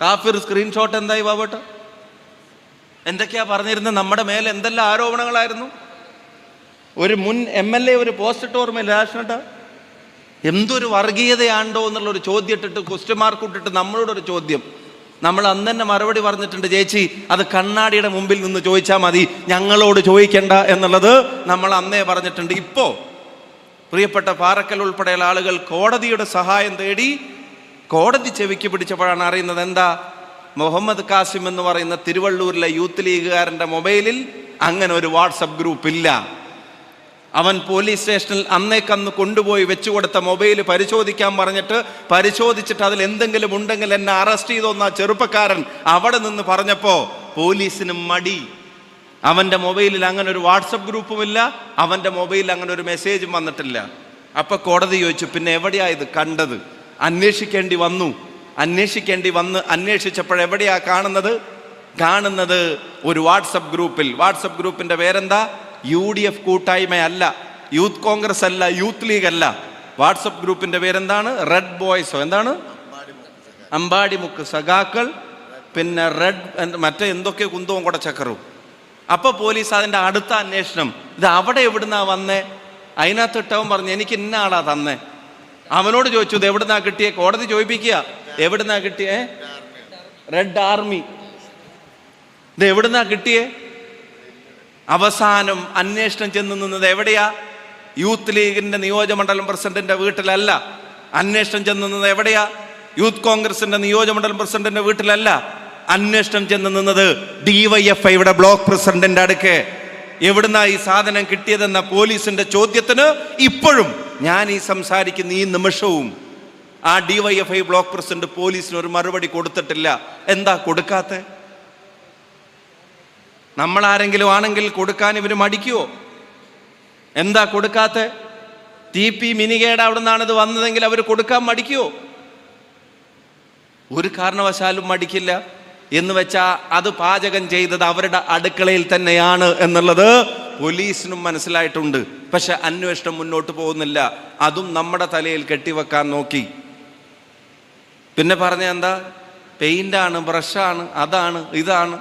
കാഫിർ സ്ക്രീൻഷോട്ട് എന്തായി ബാബട്ട്? എന്തൊക്കെയാ പറഞ്ഞിരുന്നത് നമ്മുടെ മേലെ എന്തെല്ലാം ആരോപണങ്ങളായിരുന്നു? ഒരു മുൻ എം എൽ എ ഒരു പോസ്റ്റ് ഇട്ട് ഓർമ്മയില്ല രാഷ്ട്രട്ട എന്തൊരു വർഗീയതയാണ്ടോ എന്നുള്ളൊരു ചോദ്യം ഇട്ടിട്ട് ക്വസ്റ്റ്യൻ മാർക്ക് ഇട്ടിട്ട് നമ്മളോടൊരു ചോദ്യം. നമ്മൾ അന്ന് തന്നെ മറുപടി പറഞ്ഞിട്ടുണ്ട് ചേച്ചി അത് കണ്ണാടിയുടെ മുമ്പിൽ നിന്ന് ചോദിച്ചാൽ മതി. ഞങ്ങളോട് ചോദിക്കണ്ട. എന്നുള്ളത് നമ്മൾ അന്നേ പറഞ്ഞിട്ടുണ്ട്. ഇപ്പോൾ പ്രിയപ്പെട്ട പാറക്കൽ ഉൾപ്പെടെയുള്ള ആളുകൾ കോടതിയുടെ സഹായം തേടി കോടതി ചെവിക്ക് പിടിച്ചപ്പോഴാണ് അറിയുന്നത് എന്താ? മുഹമ്മദ് കാസിം എന്ന് പറയുന്ന തിരുവള്ളൂരിലെ യൂത്ത് ലീഗുകാരന്റെ മൊബൈലിൽ അങ്ങനെ ഒരു വാട്സപ്പ് ഗ്രൂപ്പ് ഇല്ല. അവൻ പോലീസ് സ്റ്റേഷനിൽ അന്നേക്കന്ന് കൊണ്ടുപോയി വെച്ചു കൊടുത്ത മൊബൈൽ പരിശോധിക്കാൻ പറഞ്ഞിട്ട് പരിശോധിച്ചിട്ട് അതിൽ എന്തെങ്കിലും ഉണ്ടെങ്കിൽ എന്നെ അറസ്റ്റ് ചെയ്തോന്ന ചെറുപ്പക്കാരൻ അവിടെ നിന്ന് പറഞ്ഞപ്പോൾ പോലീസിന് മടി. അവന്റെ മൊബൈലിൽ അങ്ങനെ ഒരു വാട്സപ്പ് ഗ്രൂപ്പുമില്ല അവന്റെ മൊബൈലിൽ അങ്ങനെ ഒരു മെസ്സേജും വന്നിട്ടില്ല. അപ്പോൾ കോടതി ചോദിച്ചു പിന്നെ എവിടെയാ ഇത് കണ്ടത്? അന്വേഷിക്കേണ്ടി വന്നു. അന്വേഷിക്കേണ്ടി വന്ന് അന്വേഷിച്ചപ്പോൾ എവിടെയാ കാണുന്നത്? കാണുന്നത് ഒരു വാട്സപ്പ് ഗ്രൂപ്പിൽ. വാട്സപ്പ് ഗ്രൂപ്പിന്റെ പേരെന്താ? യു ഡി എഫ് കൂട്ടായ്മയല്ല. യൂത്ത് കോൺഗ്രസ് അല്ല യൂത്ത് ലീഗ് അല്ല. വാട്സപ്പ് ഗ്രൂപ്പിന്റെ പേരെന്താണ്? റെഡ് ബോയ്സോ. എന്താണ്? അമ്പാടിമുക്ക് സഖാക്കൾ പിന്നെ റെഡ് മറ്റേ എന്തൊക്കെ കുന്തവും കൂടെ ചക്കറും അപ്പോൾ പോലീസ് അതിന്റെ അടുത്ത അന്വേഷണം. ഇത് അവിടെ എവിടുന്നാ വന്നേ? അതിനകത്ത് ഇട്ടവൻ പറഞ്ഞു എനിക്ക് ഇന്ന ആളാ തന്നേ. അവനോട് ചോദിച്ചു ഇത് എവിടുന്നാ കിട്ടിയ? കോടതി ചോദിപ്പിക്കുക. എവിടുന്നാ കിട്ടിയേ? Red army. ഇത് എവിടുന്നാ കിട്ടിയേ? അവസാനം അന്വേഷണം ചെന്ന് നിന്നത് എവിടെയാ? യൂത്ത് ലീഗിന്റെ നിയോജകമണ്ഡലം പ്രസിഡന്റിന്റെ വീട്ടിലല്ല. അന്വേഷണം ചെന്ന് നിന്നത് എവിടെയാ? യൂത്ത് കോൺഗ്രസിന്റെ നിയോജകമണ്ഡലം പ്രസിഡന്റിന്റെ വീട്ടിലല്ല. അന്വേഷണം ചെന്ന് നിന്നത് ഡിവൈഎഫ്ഐയുടെ ബ്ലോക്ക് പ്രസിഡന്റിന്റെ അടുക്കെ. എവിടുന്നാ ഈ സാധനം കിട്ടിയതെന്ന പോലീസിന്റെ ചോദ്യത്തിന് ഇപ്പോഴും ഞാൻ ഈ സംസാരിക്കുന്ന ഈ നിമിഷവും ആ D Y F I block president പോലീസിന് ഒരു മറുപടി കൊടുത്തിട്ടില്ല. എന്താ കൊടുക്കാത്ത? നമ്മൾ ആരെങ്കിലും ആണെങ്കിൽ കൊടുക്കാൻ ഇവർ മടിക്കുവോ? എന്താ കൊടുക്കാത്ത? ടി പി മിനികേട് അവിടെ വന്നതെങ്കിൽ അവർ കൊടുക്കാൻ മടിക്കുവോ? ഒരു കാരണവശാലും മടിക്കില്ല. എന്ന് വെച്ചാൽ അത് പാചകം ചെയ്തത് അവരുടെ അടുക്കളയിൽ തന്നെയാണ് എന്നുള്ളത് പോലീസിനും മനസ്സിലായിട്ടുണ്ട്. പക്ഷെ അന്വേഷണം മുന്നോട്ട് പോകുന്നില്ല. അതും നമ്മുടെ തലയിൽ കെട്ടിവെക്കാൻ നോക്കി. പിന്നെ പറഞ്ഞ എന്താ? പെയിന്റാണ് ബ്രഷാണ് അതാണ് ഇതാണ്.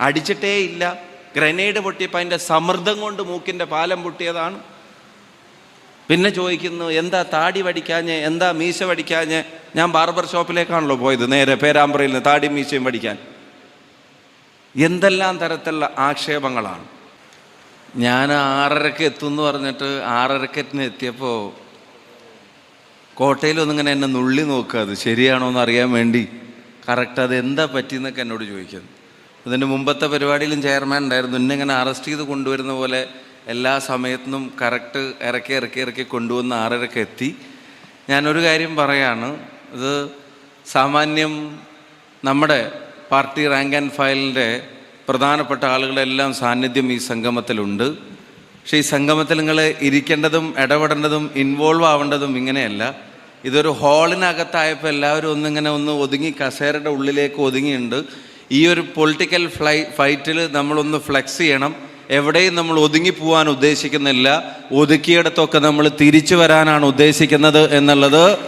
അടിച്ചിട്ടേ ഇല്ല ഗ്രനേഡ് പൊട്ടിയപ്പോൾ അതിന്റെ സമ്മർദ്ദം കൊണ്ട് മൂക്കിന്റെ പാലം പൊട്ടിയതാണ്. പിന്നെ ചോദിക്കുന്നു എന്താ താടി വടിക്കാഞ്ഞ്? എന്താ മീശ വടിക്കാഞ്ഞ്? ഞാൻ ബാർബർ ഷോപ്പിലേക്കാണല്ലോ പോയത് നേരെ പേരാമ്പ്രയിൽ നിന്ന് താടി മീശയും പഠിക്കാൻ. എന്തെല്ലാം തരത്തിലുള്ള ആക്ഷേപങ്ങളാണ്. ഞാൻ ആറരക്ക് എത്തുമെന്ന് പറഞ്ഞിട്ട് ആറരക്കറ്റിന് എത്തിയപ്പോൾ കോട്ടയിലൊന്നിങ്ങനെ എന്നെ നുള്ളി നോക്കുക അത് ശരിയാണോ എന്ന് അറിയാൻ വേണ്ടി. കറക്റ്റ് അത് എന്താ പറ്റിയെന്നൊക്കെ എന്നോട് ചോദിക്കുന്നു. അതിന്റെ മുമ്പത്തെ പരിപാടിയിലും ചെയർമാൻ ഉണ്ടായിരുന്നു. എന്നെ ഇങ്ങനെ അറസ്റ്റ് ചെയ്ത് കൊണ്ടുവരുന്ന പോലെ എല്ലാ സമയത്തും കറക്റ്റ് ഇറക്കി ഇറക്കി ഇറക്കി കൊണ്ടുവന്ന് ആറരക്ക് എത്തി. ഞാനൊരു കാര്യം പറയാണ്. ഇത് സാമാന്യം നമ്മുടെ പാർട്ടി റാങ്ക് ആൻഡ് ഫയലിന്റെ പ്രധാനപ്പെട്ട ആളുകളെല്ലാം സാന്നിധ്യം ഈ സംഗമത്തിലുണ്ട്. പക്ഷേ ഈ സംഗമത്തിൽ നിങ്ങൾ ഇരിക്കേണ്ടതും ഇടപെടേണ്ടതും ഇൻവോൾവ് ആവേണ്ടതും ഇങ്ങനെയല്ല. ഇതൊരു ഹാളിനകത്തായപ്പോൾ എല്ലാവരും ഒന്നിങ്ങനെ ഒന്ന് ഒതുങ്ങി കസേരയുടെ ഉള്ളിലേക്ക് ഒതുങ്ങിയുണ്ട്. ഈ ഒരു പൊളിറ്റിക്കൽ ഫ്ലൈ ഫൈറ്റിൽ നമ്മളൊന്ന് ഫ്ലെക്സ് ചെയ്യണം. എവിടെയും നമ്മൾ ഒതുങ്ങി പോകാൻ ഉദ്ദേശിക്കുന്നില്ല. ഒതുക്കിയിടത്തൊക്കെ നമ്മൾ തിരിച്ചു വരാനാണ് ഉദ്ദേശിക്കുന്നത് എന്നുള്ളത്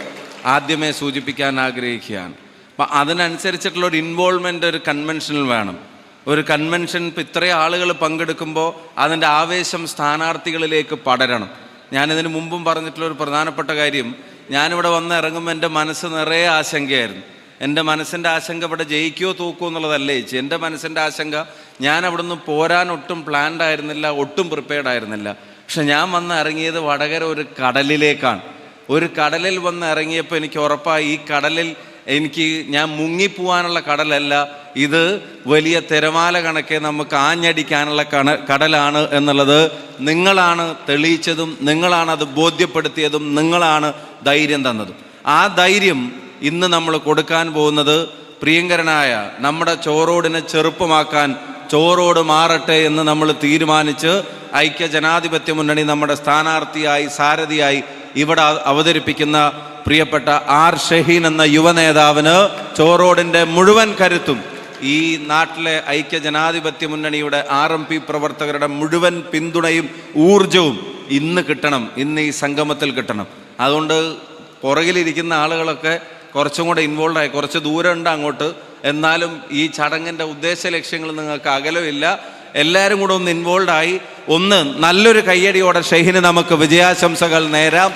ആദ്യമേ സൂചിപ്പിക്കാൻ ആഗ്രഹിക്കുകയാണ്. അപ്പം അതിനനുസരിച്ചിട്ടുള്ള ഒരു ഇൻവോൾവ്മെന്റ് ഒരു കൺവെൻഷനിൽ വേണം. ഒരു കൺവെൻഷൻ ഇപ്പം ഇത്രയും ആളുകൾ പങ്കെടുക്കുമ്പോൾ അതിന്റെ ആവേശം സ്ഥാനാർത്ഥികളിലേക്ക് പടരണം. ഞാനിതിന് മുമ്പും പറഞ്ഞിട്ടുള്ള ഒരു പ്രധാനപ്പെട്ട കാര്യം ഞാനിവിടെ വന്ന് ഇറങ്ങുമ്പോൾ എന്റെ മനസ്സ് നിറയെ ആശങ്കയായിരുന്നു. എന്റെ മനസ്സിന്റെ ആശങ്ക ഇവിടെ ജയിക്കുകയോ തൂക്കുമോ എന്നുള്ളതല്ല ചേച്ചി. എന്റെ മനസ്സിന്റെ ആശങ്ക ഞാൻ അവിടെ നിന്ന് പോരാൻ ഒട്ടും പ്ലാൻഡ് ആയിരുന്നില്ല ഒട്ടും പ്രിപ്പയർഡ് ആയിരുന്നില്ല. പക്ഷെ ഞാൻ വന്ന് ഇറങ്ങിയത് വടകര ഒരു കടലിലേക്കാണ്. ഒരു കടലിൽ വന്ന് ഇറങ്ങിയപ്പോൾ എനിക്ക് ഉറപ്പായി ഈ കടലിൽ എനിക്ക് ഞാൻ മുങ്ങിപ്പോവാനുള്ള കടലല്ല ഇത് വലിയ തിരമാല കണക്കെ നമുക്ക് ആഞ്ഞടിക്കാനുള്ള കണ കടലാണ് എന്നുള്ളത് നിങ്ങളാണ് തെളിയിച്ചതും നിങ്ങളാണ് അത് ബോധ്യപ്പെടുത്തിയതും നിങ്ങളാണ് ധൈര്യം തന്നതും. ആ ധൈര്യം ഇന്ന് നമ്മൾ കൊടുക്കാൻ പോകുന്നത് പ്രിയങ്കരനായ നമ്മുടെ ചോറോടിനെ ചെറുപ്പമാക്കാൻ ചോറോട് മാറട്ടെ എന്ന് നമ്മൾ തീരുമാനിച്ച് ഐക്യ ജനാധിപത്യ മുന്നണി നമ്മുടെ സ്ഥാനാർത്ഥിയായി സാരഥിയായി ഇവിടെ അവതരിപ്പിക്കുന്ന പ്രിയപ്പെട്ട ആർ ഷഹീൻ എന്ന യുവനേതാവിന് ചോറോടിന്റെ മുഴുവൻ കരുത്തും ഈ നാട്ടിലെ ഐക്യ ജനാധിപത്യ മുന്നണിയുടെ ആർ എം പി പ്രവർത്തകരുടെ മുഴുവൻ പിന്തുണയും ഊർജവും ഇന്ന് കിട്ടണം ഇന്ന് ഈ സംഗമത്തിൽ കിട്ടണം. അതുകൊണ്ട് പുറകിലിരിക്കുന്ന ആളുകളൊക്കെ കുറച്ചും കൂടെ ഇൻവോൾവ് ആയി കുറച്ച് ദൂരമുണ്ട് അങ്ങോട്ട്. എന്നാലും ഈ ചടങ്ങിന്റെ ഉദ്ദേശ ലക്ഷ്യങ്ങൾ നിങ്ങൾക്ക് അകലമില്ല. എല്ലാവരും കൂടെ ഒന്ന് ഇൻവോൾവ് ആയി. ഒന്ന് നല്ലൊരു കയ്യടിയോടെ ഷെഹിന് നമുക്ക് വിജയാശംസകൾ നേരാം.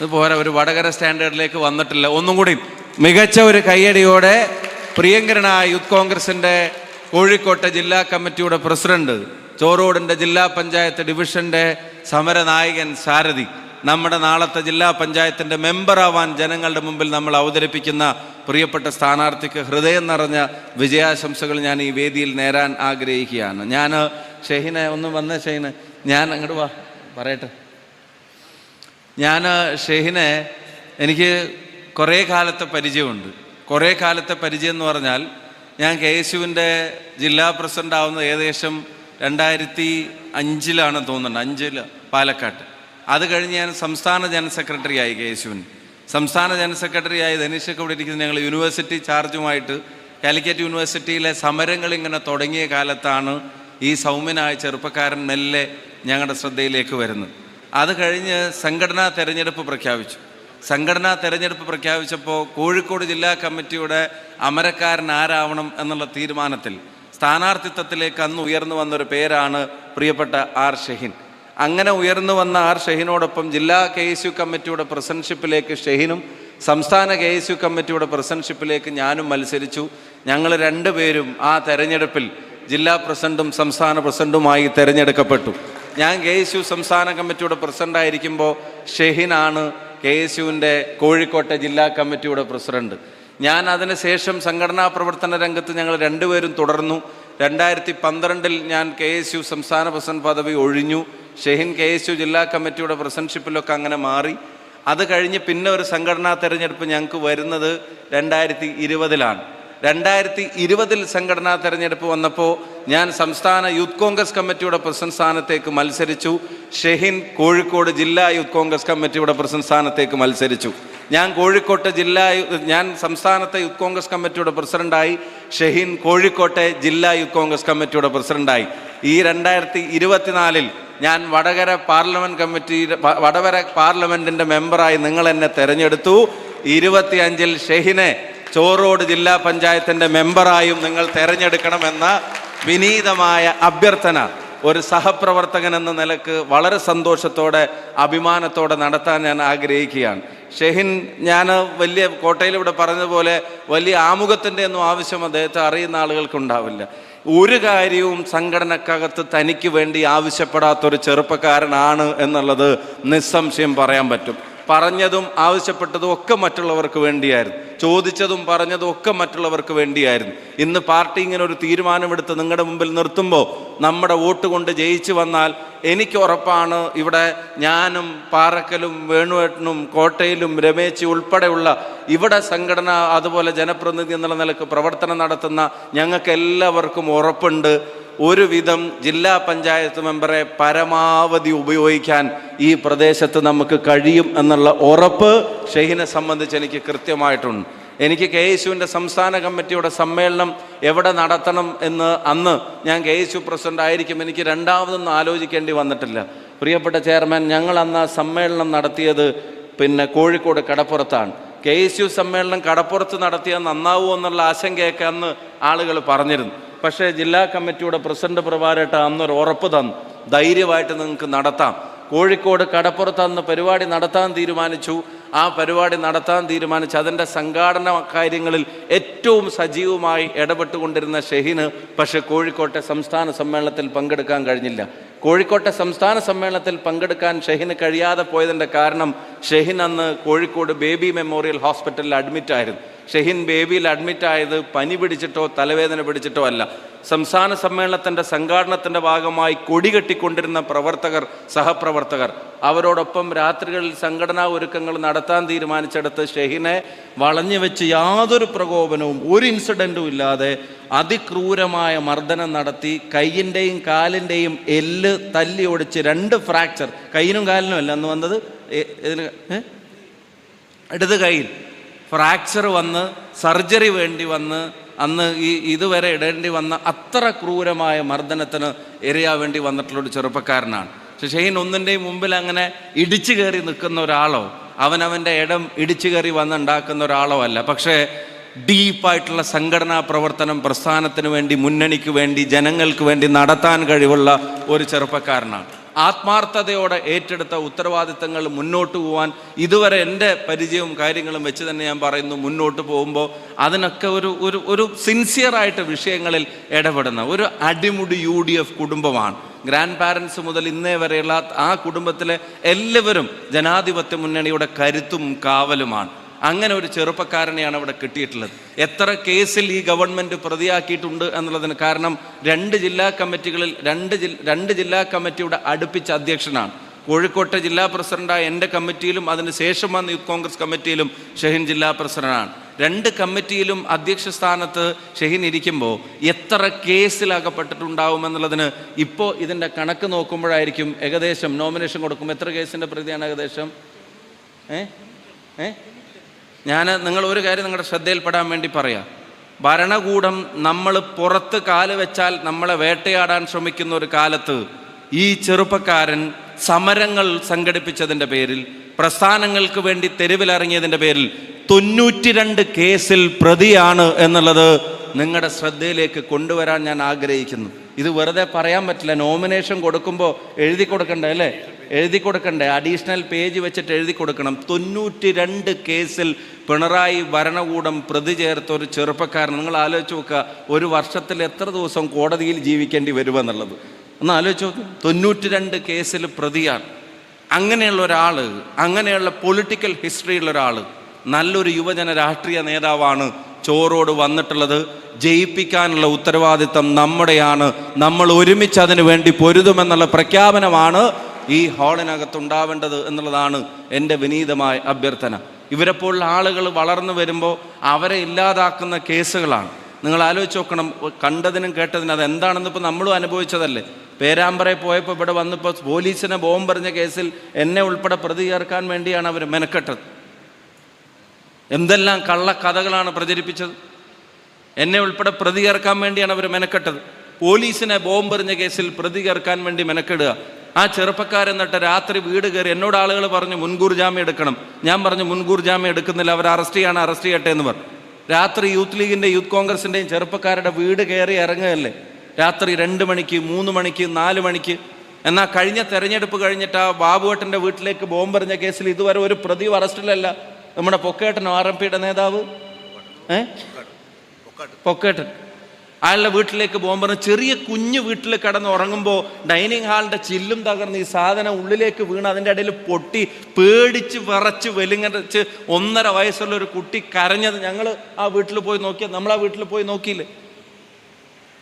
ഇത് പോരാ ഒരു വടകര സ്റ്റാൻഡേർഡിലേക്ക് വന്നിട്ടില്ല. ഒന്നും കൂടി മികച്ച ഒരു കയ്യടിയോടെ പ്രിയങ്കരനായ യൂത്ത് കോൺഗ്രസിന്റെ കോഴിക്കോട്ടെ ജില്ലാ കമ്മിറ്റിയുടെ പ്രസിഡന്റ് ചോറോടിന്റെ ജില്ലാ പഞ്ചായത്ത് ഡിവിഷന്റെ സമരനായകൻ സാരഥി. നമ്മുടെ നാളത്തെ ജില്ലാ പഞ്ചായത്തിന്റെ മെമ്പറാവാൻ ജനങ്ങളുടെ മുമ്പിൽ നമ്മൾ അവതരിപ്പിക്കുന്ന പ്രിയപ്പെട്ട സ്ഥാനാർത്ഥിക്ക് ഹൃദയം നിറഞ്ഞ വിജയാശംസകൾ ഞാൻ ഈ വേദിയിൽ നേരാൻ ആഗ്രഹിക്കുകയാണ്. ഞാൻ ഷെഹിനെ ഒന്ന് വന്ന ഷെഹിന്. ഞാൻ അങ്ങോട്ട് വാ പറയട്ടെ. ഞാൻ ഷെഹിനെ എനിക്ക് കുറേ കാലത്തെ പരിചയമുണ്ട്. കുറേ കാലത്തെ പരിചയം എന്ന് പറഞ്ഞാൽ ഞാൻ കെ എസ് യുവിന്റെ ജില്ലാ പ്രസിഡന്റ് ആവുന്നത് ഏകദേശം രണ്ടായിരത്തി അഞ്ചിലാണ് തോന്നുന്നുണ്ട്. അഞ്ചിൽ പാലക്കാട്ട്. അത് കഴിഞ്ഞ് ഞാൻ സംസ്ഥാന ജനറൽ സെക്രട്ടറി ആയി കെ സംസ്ഥാന ജനറൽ സെക്രട്ടറി ആയി ധനീഷൊക്കെ ഇവിടെ ഇരിക്കുന്നത് ഞങ്ങൾ യൂണിവേഴ്സിറ്റി ചാർജുമായിട്ട് കാലിക്കറ്റ് യൂണിവേഴ്സിറ്റിയിലെ സമരങ്ങൾ ഇങ്ങനെ തുടങ്ങിയ കാലത്താണ് ഈ സൗമ്യനായ ചെറുപ്പക്കാരൻ മെല്ലെ ഞങ്ങളുടെ ശ്രദ്ധയിലേക്ക് വരുന്നത്. അത് കഴിഞ്ഞ് സംഘടനാ തെരഞ്ഞെടുപ്പ് പ്രഖ്യാപിച്ചു. സംഘടനാ തെരഞ്ഞെടുപ്പ് പ്രഖ്യാപിച്ചപ്പോൾ കോഴിക്കോട് ജില്ലാ കമ്മിറ്റിയുടെ അമരക്കാരൻ ആരാവണം എന്നുള്ള തീരുമാനത്തിൽ സ്ഥാനാർത്ഥിത്വത്തിലേക്ക് അന്ന് ഉയർന്നു വന്നൊരു പേരാണ് പ്രിയപ്പെട്ട ആർ ഷെഹിൻ. അങ്ങനെ ഉയർന്നു വന്ന ആർ ഷെഹിനോടൊപ്പം ജില്ലാ കെ എസ് യു കമ്മിറ്റിയുടെ പ്രസിഡൻഷിപ്പിലേക്ക് ഷെഹിനും സംസ്ഥാന കെ എസ് യു കമ്മിറ്റിയുടെ പ്രസിഡൻഷിപ്പിലേക്ക് ഞാനും മത്സരിച്ചു. ഞങ്ങൾ രണ്ടുപേരും ആ തെരഞ്ഞെടുപ്പിൽ ജില്ലാ പ്രസിഡന്റും സംസ്ഥാന പ്രസിഡന്റുമായി തെരഞ്ഞെടുക്കപ്പെട്ടു. ഞാൻ കെ എസ് യു സംസ്ഥാന കമ്മിറ്റിയുടെ പ്രസിഡന്റ് ആയിരിക്കുമ്പോൾ ഷെഹിനാണ് കെ എസ് യുവിന്റെ കോഴിക്കോട്ടെ ജില്ലാ കമ്മിറ്റിയുടെ പ്രസിഡന്റ്. ഞാൻ അതിനുശേഷം സംഘടനാ പ്രവർത്തന രംഗത്ത് ഞങ്ങൾ രണ്ടുപേരും തുടർന്നു. രണ്ടായിരത്തി പന്ത്രണ്ടിൽ ഞാൻ കെ എസ് യു സംസ്ഥാന പ്രസിഡന്റ് പദവി ഒഴിഞ്ഞു. ഷെഹിൻ കെ എസ് യു ജില്ലാ കമ്മിറ്റിയുടെ പ്രസിഡൻഷിപ്പിലൊക്കെ അങ്ങനെ മാറി. അത് കഴിഞ്ഞ് പിന്നെ ഒരു സംഘടനാ തെരഞ്ഞെടുപ്പ് ഞങ്ങൾക്ക് വരുന്നത് രണ്ടായിരത്തി ഇരുപതിലാണ് രണ്ടായിരത്തി ഇരുപതിൽ സംഘടനാ തെരഞ്ഞെടുപ്പ് വന്നപ്പോൾ ഞാൻ സംസ്ഥാന യൂത്ത് കോൺഗ്രസ് കമ്മിറ്റിയുടെ പ്രസിഡന്റ് സ്ഥാനത്തേക്ക് മത്സരിച്ചു. ഷെഹിൻ കോഴിക്കോട് ജില്ലാ യൂത്ത് കോൺഗ്രസ് കമ്മിറ്റിയുടെ പ്രസിഡന്റ് സ്ഥാനത്തേക്ക് മത്സരിച്ചു. ഞാൻ കോഴിക്കോട്ടെ ജില്ലാ ഞാൻ സംസ്ഥാനത്തെ യൂത്ത് കോൺഗ്രസ് കമ്മിറ്റിയുടെ പ്രസിഡന്റായി ഷഹീൻ കോഴിക്കോട്ടെ ജില്ലാ യൂത്ത് കോൺഗ്രസ് കമ്മിറ്റിയുടെ പ്രസിഡന്റായി. ഈ രണ്ടായിരത്തി ഇരുപത്തിനാലിൽ ഞാൻ വടകര പാർലമെന്റ് കമ്മിറ്റി വടകര പാർലമെന്റിന്റെ മെമ്പറായി നിങ്ങൾ എന്നെ തെരഞ്ഞെടുത്തു. ഇരുപത്തിയഞ്ചിൽ ഷെഹിനെ ചോറോട് ജില്ലാ പഞ്ചായത്തിന്റെ മെമ്പറായും നിങ്ങൾ തെരഞ്ഞെടുക്കണമെന്ന വിനീതമായ അഭ്യർത്ഥന ഒരു സഹപ്രവർത്തകൻ എന്ന നിലയ്ക്ക് വളരെ സന്തോഷത്തോടെ അഭിമാനത്തോടെ നടത്താൻ ഞാൻ ആഗ്രഹിക്കുകയാണ്. ഷെഹിൻ ഞാൻ വലിയ കോട്ടയിൽ ഇവിടെ പറഞ്ഞതുപോലെ വലിയ ആമുഖത്തിന്റെ ഒന്നും ആവശ്യം അദ്ദേഹത്തെ അറിയുന്ന ആളുകൾക്കുണ്ടാവില്ല. ഒരു കാര്യവും സംഘടനക്കകത്ത് തനിക്ക് വേണ്ടി ആവശ്യപ്പെടാത്തൊരു ചെറുപ്പക്കാരനാണ് എന്നുള്ളത് നിസ്സംശയം പറയാൻ പറ്റും. പറഞ്ഞതും ആവശ്യപ്പെട്ടതും ഒക്കെ മറ്റുള്ളവർക്ക് വേണ്ടിയായിരുന്നു. ചോദിച്ചതും പറഞ്ഞതും ഒക്കെ മറ്റുള്ളവർക്ക് വേണ്ടിയായിരുന്നു. ഇന്ന് പാർട്ടി ഇങ്ങനെ ഒരു തീരുമാനമെടുത്ത് നിങ്ങളുടെ മുമ്പിൽ നിർത്തുമ്പോൾ നമ്മുടെ വോട്ട് കൊണ്ട് ജയിച്ചു വന്നാൽ എനിക്ക് ഉറപ്പാണ് ഇവിടെ ഞാനും പാറക്കലും വേണുവേട്ടനും കോട്ടയിലും രമേശി ഉൾപ്പെടെയുള്ള ഇവിടെ സംഘടന അതുപോലെ ജനപ്രതിനിധി എന്നുള്ള നിലയ്ക്ക് പ്രവർത്തനം നടത്തുന്ന ഞങ്ങൾക്ക് എല്ലാവർക്കും ഉറപ്പുണ്ട്. ഒരുവിധം ജില്ലാ പഞ്ചായത്ത് മെമ്പറെ പരമാവധി ഉപയോഗിക്കാൻ ഈ പ്രദേശത്ത് നമുക്ക് കഴിയും എന്നുള്ള ഉറപ്പ് ഷെഹിനെ സംബന്ധിച്ച് എനിക്ക് കൃത്യമായിട്ടുണ്ട്. എനിക്ക് കെ എസ് സംസ്ഥാന കമ്മിറ്റിയുടെ സമ്മേളനം എവിടെ നടത്തണം എന്ന് അന്ന് ഞാൻ കെ എസ് യു പ്രസിഡന്റ് ആയിരിക്കും എനിക്ക് രണ്ടാമതൊന്നും ആലോചിക്കേണ്ടി വന്നിട്ടില്ല. പ്രിയപ്പെട്ട ചെയർമാൻ ഞങ്ങൾ അന്ന് ആ സമ്മേളനം നടത്തിയത് പിന്നെ കോഴിക്കോട് കടപ്പുറത്താണ്. കെ എസ് യു സമ്മേളനം കടപ്പുറത്ത് നടത്തിയാൽ നന്നാവൂ എന്നുള്ള ആശങ്കയൊക്കെ അന്ന് ആളുകൾ പറഞ്ഞിരുന്നു. പക്ഷേ ജില്ലാ കമ്മിറ്റിയുടെ പ്രസിഡന്റ് പ്രഭാരമായിട്ട് അന്നൊരു ഉറപ്പ് തന്നു. ധൈര്യമായിട്ട് നിങ്ങൾക്ക് നടത്താം. കോഴിക്കോട് കടപ്പുറത്ത് അന്ന് പരിപാടി നടത്താൻ തീരുമാനിച്ചു. ആ പരിപാടി നടത്താൻ തീരുമാനിച്ചു അതിന്റെ സംഘാടന കാര്യങ്ങളിൽ ഏറ്റവും സജീവമായി ഇടപെട്ടുകൊണ്ടിരുന്ന ഷെഹിന് പക്ഷേ കോഴിക്കോട്ടെ സംസ്ഥാന സമ്മേളനത്തിൽ പങ്കെടുക്കാൻ കഴിഞ്ഞില്ല. കോഴിക്കോട്ടെ സംസ്ഥാന സമ്മേളനത്തിൽ പങ്കെടുക്കാൻ ഷെഹിന് കഴിയാതെ പോയതിന്റെ കാരണം ഷെഹിൻ അന്ന് കോഴിക്കോട് ബേബി മെമ്മോറിയൽ ഹോസ്പിറ്റലിൽ അഡ്മിറ്റ് ആയിരുന്നു ഷെഹിൻ ബേബിയിൽ അഡ്മിറ്റ് ആയത് പനി പിടിച്ചിട്ടോ തലവേദന പിടിച്ചിട്ടോ അല്ല. സംസ്ഥാന സമ്മേളനത്തിന്റെ സംഘാടനത്തിന്റെ ഭാഗമായി കൊടി കെട്ടിക്കൊണ്ടിരുന്ന പ്രവർത്തകർ സഹപ്രവർത്തകർ അവരോടൊപ്പം രാത്രികളിൽ സംഘടനാ ഒരുക്കങ്ങൾ നടത്താൻ തീരുമാനിച്ചെടുത്ത് ഷെഹിനെ വളഞ്ഞു വെച്ച് യാതൊരു പ്രകോപനവും ഒരു ഇൻസിഡന്റും ഇല്ലാതെ അതിക്രൂരമായ മർദ്ദനം നടത്തി കൈയിന്റെയും കാലിന്റെയും എല്ല് തല്ലി ഒടിച്ച് രണ്ട് ഫ്രാക്ചർ കൈയിനും കാലിനും അല്ല അന്ന് വന്നത്? ഇടത് കൈയിൽ ഫ്രാക്ചർ വന്ന് സർജറി വേണ്ടി വന്ന് അന്ന് ഈ ഇതുവരെ ഇടേണ്ടി വന്ന അത്ര ക്രൂരമായ മർദ്ദനത്തിന് ഇരയാവേണ്ടി വന്നിട്ടുള്ള ഒരു ചെറുപ്പക്കാരനാണ്. പക്ഷെ ഷെയ്ൻ ഒന്നിന്റെയും മുമ്പിൽ അങ്ങനെ ഇടിച്ചു കയറി നിൽക്കുന്ന ഒരാളോ അവനവന്റെ ഇടം ഇടിച്ചു കയറി വന്നുണ്ടാക്കുന്ന ഒരാളോ അല്ല. പക്ഷേ ഡീപ്പായിട്ടുള്ള സംഘടനാ പ്രവർത്തനം പ്രസ്ഥാനത്തിന് വേണ്ടി മുന്നണിക്ക് വേണ്ടി ജനങ്ങൾക്ക് വേണ്ടി നടത്താൻ കഴിവുള്ള ഒരു ചെറുപ്പക്കാരനാണ്. ആത്മാർത്ഥതയോടെ ഏറ്റെടുത്ത ഉത്തരവാദിത്തങ്ങൾ മുന്നോട്ട് പോകാൻ ഇതുവരെ എന്റെ പരിചയവും കാര്യങ്ങളും വെച്ച് തന്നെ ഞാൻ പറയുന്നു മുന്നോട്ട് പോകുമ്പോൾ അതിനൊക്കെ ഒരു ഒരു ഒരു സിൻസിയറായിട്ട് വിഷയങ്ങളിൽ ഇടപെടുന്ന ഒരു അടിമുടി യു ഡി എഫ് കുടുംബമാണ്. ഗ്രാൻഡ് പാരൻസ് മുതൽ ഇന്നേ വരെയുള്ള ആ കുടുംബത്തിലെ എല്ലാവരും ജനാധിപത്യ മുന്നണിയുടെ കരുത്തും കാവലുമാണ്. അങ്ങനെ ഒരു ചെറുപ്പക്കാരനെയാണ് അവിടെ കിട്ടിയിട്ടുള്ളത്. എത്ര കേസിൽ ഈ ഗവൺമെന്റ് പ്രതിയാക്കിയിട്ടുണ്ട് എന്നുള്ളതിന് കാരണം രണ്ട് ജില്ലാ കമ്മിറ്റികളിൽ രണ്ട് രണ്ട് ജില്ലാ കമ്മിറ്റിയുടെ അടുപ്പിച്ച അധ്യക്ഷനാണ്. കോഴിക്കോട്ടെ ജില്ലാ പ്രസിഡന്റായ എന്റെ കമ്മിറ്റിയിലും അതിന് ശേഷം വന്ന യൂത്ത് കോൺഗ്രസ് കമ്മിറ്റിയിലും ഷഹീൻ ജില്ലാ പ്രസിഡന്റാണ്. രണ്ട് കമ്മിറ്റിയിലും അധ്യക്ഷ സ്ഥാനത്ത് ഷഹീൻ ഇരിക്കുമ്പോൾ എത്ര കേസിലകപ്പെട്ടിട്ടുണ്ടാവുമെന്നുള്ളതിന് ഇപ്പോൾ ഇതിന്റെ കണക്ക് നോക്കുമ്പോഴായിരിക്കും ഏകദേശം നോമിനേഷൻ കൊടുക്കും എത്ര കേസിന്റെ പ്രതിയാണ് ഏകദേശം? ഏ? ഏ? ഞാൻ നിങ്ങൾ ഒരു കാര്യം നിങ്ങളുടെ ശ്രദ്ധയിൽപ്പെടാൻ വേണ്ടി പറയാം. ഭരണകൂടം നമ്മൾ പുറത്ത് കാൽ വെച്ചാൽ നമ്മളെ വേട്ടയാടാൻ ശ്രമിക്കുന്ന ഒരു കാലത്ത് ഈ ചെറുപ്പക്കാരൻ സമരങ്ങൾ സംഘടിപ്പിച്ചതിന്റെ പേരിൽ പ്രസ്ഥാനങ്ങൾക്ക് വേണ്ടി തെരുവിലിറങ്ങിയതിന്റെ പേരിൽ തൊണ്ണൂറ്റിരണ്ട് കേസിൽ പ്രതിയാണ് എന്നുള്ളത് നിങ്ങളുടെ ശ്രദ്ധയിലേക്ക് കൊണ്ടുവരാൻ ഞാൻ ആഗ്രഹിക്കുന്നു. ഇത് വെറുതെ പറയാൻ പറ്റില്ല. നോമിനേഷൻ കൊടുക്കുമ്പോൾ എഴുതി കൊടുക്കണ്ടേ അല്ലേ? എഴുതി കൊടുക്കണ്ടേ. അഡീഷണൽ പേജ് വെച്ചിട്ട് എഴുതി കൊടുക്കണം. തൊണ്ണൂറ്റി രണ്ട് കേസിൽ പിണറായി ഭരണകൂടം പ്രതി ചേർത്ത ഒരു ചെറുപ്പക്കാരൻ. നിങ്ങൾ ആലോചിച്ച് നോക്കുക. ഒരു വർഷത്തിൽ എത്ര ദിവസം കോടതിയിൽ ജീവിക്കേണ്ടി വരുമെന്നുള്ളത്? ഒന്ന് ആലോചിച്ച് നോക്കുക തൊണ്ണൂറ്റി രണ്ട് കേസിൽ പ്രതിയാണ്. അങ്ങനെയുള്ള ഒരാൾ അങ്ങനെയുള്ള പൊളിറ്റിക്കൽ ഹിസ്റ്ററിയുള്ള ഒരാൾ നല്ലൊരു യുവജന രാഷ്ട്രീയ നേതാവാണ് ചോറോട് വന്നിട്ടുള്ളത് ജയിപ്പിക്കാനുള്ള ഉത്തരവാദിത്തം നമ്മുടെയാണ്. നമ്മൾ ഒരുമിച്ച് അതിനു വേണ്ടി പൊരുതുമെന്നുള്ള പ്രഖ്യാപനമാണ് ഈ ഹാളിനകത്തുണ്ടാവേണ്ടത് എന്നുള്ളതാണ് എന്റെ വിനീതമായ അഭ്യർത്ഥന. ഇവരെപ്പോലുള്ള ആളുകൾ വളർന്നു വരുമ്പോൾ അവരെ ഇല്ലാതാക്കുന്ന കേസുകളാണ്. നിങ്ങൾ ആലോചിച്ച് നോക്കണം കണ്ടതിനും കേട്ടതിനും അത് എന്താണെന്ന് ഇപ്പോൾ നമ്മളും അനുഭവിച്ചതല്ലേ? പേരാമ്പറയിൽ പോയപ്പോൾ ഇവിടെ വന്നപ്പോൾ പോലീസിനെ ബോംബെറിഞ്ഞ കേസിൽ എന്നെ ഉൾപ്പെടെ പ്രതി ചേർക്കാൻ വേണ്ടിയാണ് അവർ മെനക്കെട്ടത്. എന്തെല്ലാം കള്ളക്കഥകളാണ് പ്രചരിപ്പിച്ചത്? എന്നെ ഉൾപ്പെടെ പ്രതി വേണ്ടിയാണ് അവർ മെനക്കെട്ടത്. പോലീസിനെ ബോംബെറിഞ്ഞ കേസിൽ പ്രതി ചേർക്കാൻ വേണ്ടി മെനക്കെടുക. ആ ചെറുപ്പക്കാരൻ എന്നിട്ട് രാത്രി വീട് കയറി എന്നോട് ആളുകൾ പറഞ്ഞു മുൻകൂർ ജാമ്യം എടുക്കണം. ഞാൻ പറഞ്ഞു മുൻകൂർ ജാമ്യം എടുക്കുന്നില്ല അവർ അറസ്റ്റ് ചെയ്യാണ് അറസ്റ്റ് ചെയ്യട്ടെ എന്ന് പറഞ്ഞു. രാത്രി യൂത്ത് ലീഗിന്റെ യൂത്ത് കോൺഗ്രസിന്റെയും ചെറുപ്പക്കാരുടെ വീട് കയറി ഇറങ്ങുകയല്ലേ? രാത്രി രണ്ട് മണിക്ക് മൂന്ന് മണിക്ക് നാല് മണിക്ക്. എന്നാൽ കഴിഞ്ഞ തെരഞ്ഞെടുപ്പ് കഴിഞ്ഞിട്ട് ആ ബാബുവേട്ടന്റെ വീട്ടിലേക്ക് ബോംബെറിഞ്ഞ കേസിൽ ഇതുവരെ ഒരു പ്രതി അറസ്റ്റിലല്ല. നമ്മുടെ പൊക്കേട്ടൻ ആർ എം പിയുടെ നേതാവ്? ഏ? പൊക്കേട്ടൻ. അയാളുടെ വീട്ടിലേക്ക് പോകുമ്പോൾ ചെറിയ കുഞ്ഞു വീട്ടിൽ കിടന്ന് ഉറങ്ങുമ്പോൾ ഡൈനിങ് ഹാളിന്റെ ചില്ലും തകർന്ന് ഈ സാധനം ഉള്ളിലേക്ക് വീണ് അതിന്റെ ഇടയിൽ പൊട്ടി പേടിച്ച് വിറച്ച് വെലുങ്ങരച്ച് ഒന്നര വയസ്സുള്ള ഒരു കുട്ടി കരഞ്ഞത് ഞങ്ങൾ ആ വീട്ടിൽ പോയി നോക്കിയാൽ നമ്മൾ ആ വീട്ടിൽ പോയി നോക്കിയില്ലേ?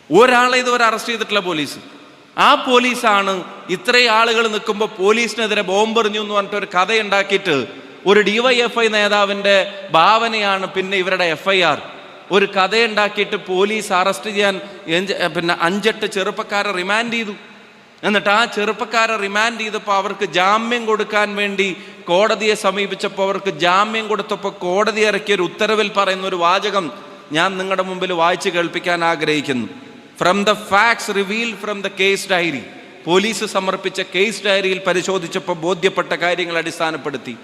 ഒരാളെ ഇതുവരെ അറസ്റ്റ് ചെയ്തിട്ടില്ല പോലീസ്. ആ പോലീസാണ് ഇത്രയും ആളുകൾ നിൽക്കുമ്പോൾ പോലീസിനെതിരെ ബോംബെറിഞ്ഞു എന്ന് പറഞ്ഞിട്ട് ഒരു കഥയുണ്ടാക്കിയിട്ട് ഒരു ഡിവൈഎഫ്ഐ നേതാവിന്റെ ഭാവനയാണ് പിന്നെ ഇവരുടെ എഫ് ഐ ആർ ഒരു കഥയുണ്ടാക്കിയിട്ട് പോലീസ് അറസ്റ്റ് ചെയ്യാൻ പിന്നെ അഞ്ചെട്ട് ചെറുപ്പക്കാരെ റിമാൻഡ് ചെയ്തു. എന്നിട്ട് ആ ചെറുപ്പക്കാരെ റിമാൻഡ് ചെയ്തപ്പോൾ അവർക്ക് ജാമ്യം കൊടുക്കാൻ വേണ്ടി കോടതിയെ സമീപിച്ചപ്പോൾ അവർക്ക് ജാമ്യം കൊടുത്തപ്പോൾ കോടതി ഇറക്കിയ ഒരു ഉത്തരവിൽ പറയുന്ന ഒരു വാചകം ഞാൻ നിങ്ങളുടെ മുമ്പിൽ വായിച്ചു കേൾപ്പിക്കാൻ ആഗ്രഹിക്കുന്നു. From the facts reveal from the case diary police സമർപ്പിച്ച കേസ് ഡയറിയിൽ പരിശോധിച്ചപ്പോൾ ബോധ്യപ്പെട്ട കാര്യങ്ങൾ അടിസ്ഥാനപ്പെടുത്തി.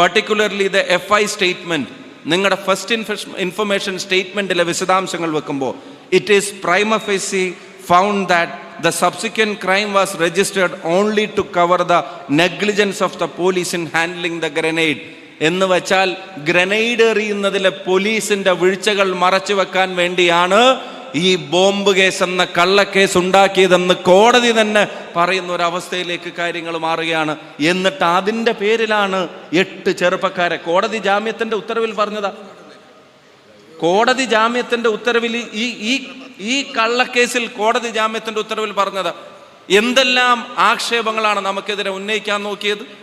Particularly the F I statement നിങ്ങളുടെ ഫസ്റ്റ് ഇൻഫർമേഷൻ സ്റ്റേറ്റ്മെന്റിലെ വിശദാംശങ്ങൾ വെക്കുമ്പോൾ it is prima facie found that the subsequent crime was registered only to cover the negligence of the police in handling the grenade എന്ന് വെച്ചാൽ ഗ്രനേഡ് എറിയുന്നതിലെ പോലീസിന്റെ വീഴ്ചകൾ മറച്ചു വെക്കാൻ വേണ്ടിയാണ് ഈ ബോംബ് കേസ് എന്ന കള്ളക്കേസ് ഉണ്ടാക്കിയതെന്ന് കോടതി തന്നെ പറയുന്ന ഒരു അവസ്ഥയിലേക്ക് കാര്യങ്ങൾ മാറുകയാണ്. എന്നിട്ട് അതിന്റെ പേരിലാണ് എട്ട് ചെറുപ്പക്കാരെ കോടതി ജാമ്യത്തിന്റെ ഉത്തരവിൽ പറഞ്ഞതാ. കോടതി ജാമ്യത്തിന്റെ ഉത്തരവിൽ ഈ ഈ ഈ കള്ളക്കേസിൽ കോടതി ജാമ്യത്തിന്റെ ഉത്തരവിൽ പറഞ്ഞത്. എന്തെല്ലാം ആക്ഷേപങ്ങളാണ് നമുക്കെതിരെ ഉന്നയിക്കാൻ നോക്കിയത്?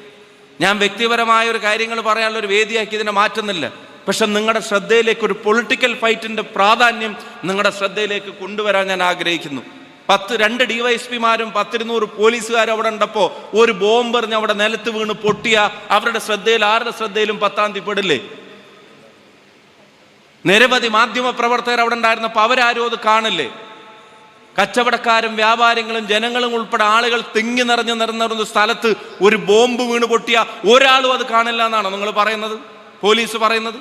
ഞാൻ വ്യക്തിപരമായ ഒരു കാര്യങ്ങൾ പറയാനുള്ള ഒരു വേദിയാക്കി ഇതിനെ മാറ്റുന്നില്ല. പക്ഷെ നിങ്ങളുടെ ശ്രദ്ധയിലേക്ക് ഒരു പൊളിറ്റിക്കൽ ഫൈറ്റിന്റെ പ്രാധാന്യം നിങ്ങളുടെ ശ്രദ്ധയിലേക്ക് കൊണ്ടുവരാൻ ഞാൻ ആഗ്രഹിക്കുന്നു. പത്ത് രണ്ട് ഡിവൈഎസ്പിമാരും പത്തിരുന്നൂറ് പോലീസുകാരും അവിടെ ഉണ്ടപ്പോൾ ഒരു ബോംബെറിഞ്ഞ് അവിടെ നിലത്ത് വീണ് പൊട്ടിയ അവരുടെ ശ്രദ്ധയിൽ ആരുടെ ശ്രദ്ധയിലും പത്താം തീയതി പെടില്ലേ? നിരവധി മാധ്യമ പ്രവർത്തകർ അവിടെ ഉണ്ടായിരുന്നപ്പോൾ അവരാരും അത് കാണില്ലേ? കച്ചവടക്കാരും വ്യാപാരികളും ജനങ്ങളും ഉൾപ്പെടെ ആളുകൾ തിങ്ങി നിറഞ്ഞു നിറഞ്ഞിരുന്ന സ്ഥലത്ത് ഒരു ബോംബ് വീണ് പൊട്ടിയ ഒരാളും അത് കാണില്ല എന്നാണോ നിങ്ങൾ പറയുന്നത്? പോലീസ് പറയുന്നത്?